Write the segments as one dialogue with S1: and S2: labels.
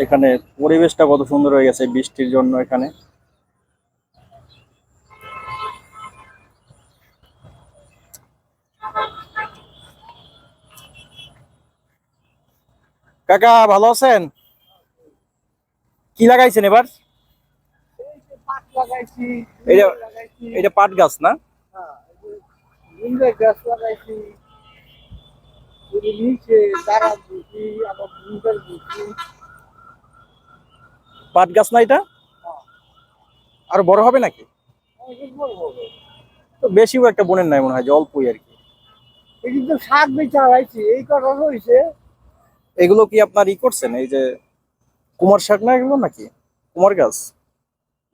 S1: এখানে পরিবেশটা কত সুন্দর হয়ে গেছে বৃষ্টির জন্য এখানে। কাকা ভালো আছেন? কি লাগাইছেন এবার? এটা পাট গাছ না?
S2: হ্যাঁ, গাছ লাগাইছি।
S1: পাট গাছ না এটা? আর বড় হবে নাকি? তো বেশিও একটা বোনের নাই মনে হয় যে অল্পই আর কি।
S2: এই কিন্তু শাক বেচা লাগাইছি এই কথা হয়েছে
S1: এগুলো কি আপনার ই করছেন? এই যে কুমার শাক না এগুলো নাকি? কুমার গাছ?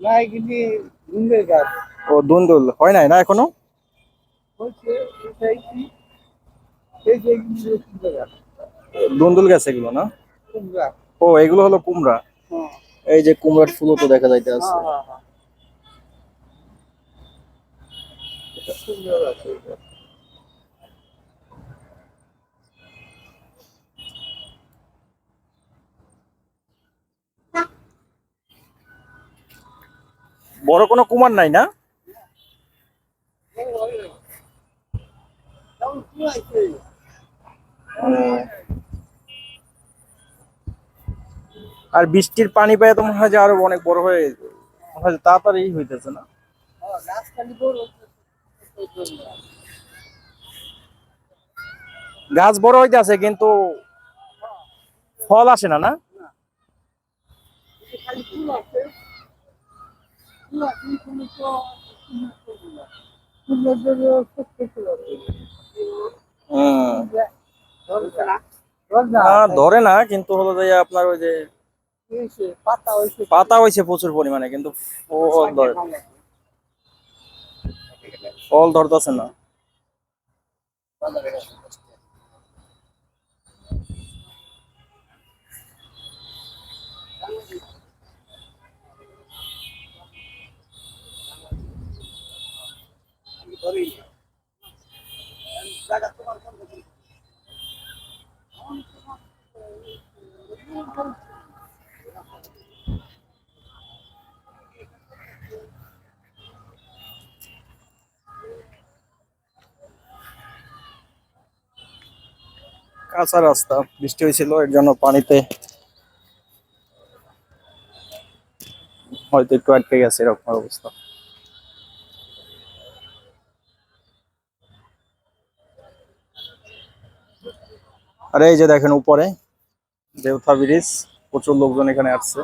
S2: না গুন্ডের গাছ।
S1: ও দুন্দুল। হয় নাই না
S2: এখনও? গাছ।
S1: দুন্দুল গাছ এগুলো না? ও এগুলো হলো কুমড়া।
S2: হ্যাঁ।
S1: এই যে কুমড়ার ফুলও তো দেখা যাইতে আছে।
S2: হ্যাঁ হ্যাঁ এটা।
S1: বড় কোনো কুমার নাই না?
S2: যেমন
S1: আর বৃষ্টির পানি পেয়ে তো মনে হয় যে আরও অনেক বড় হয়ে মনে হয় তাড়াতাড়ি হইতেছে না
S2: হ্যাঁ গাছ বড় হচ্ছে।
S1: গাছ বড় হইতে আছে কিন্তু ফল আসে না।
S2: ধরছে না,
S1: ধরে না, কিন্তু হলো যে আপনার ওই যে পাতা হয়েছে। প্রচুর পরিমাণে কিন্তু ফল ধরে ফল ধরতেছে না। কাঁচা রাস্তা। বৃষ্টি হয়েছিল, এর জন্য পানিতে হয়তো একটু আটকে গেছে এরকম অবস্থা। আরে এই যে দেখেন উপরে, দেউথা ব্রিজ, প্রচুর লোকজন এখানে আসছে।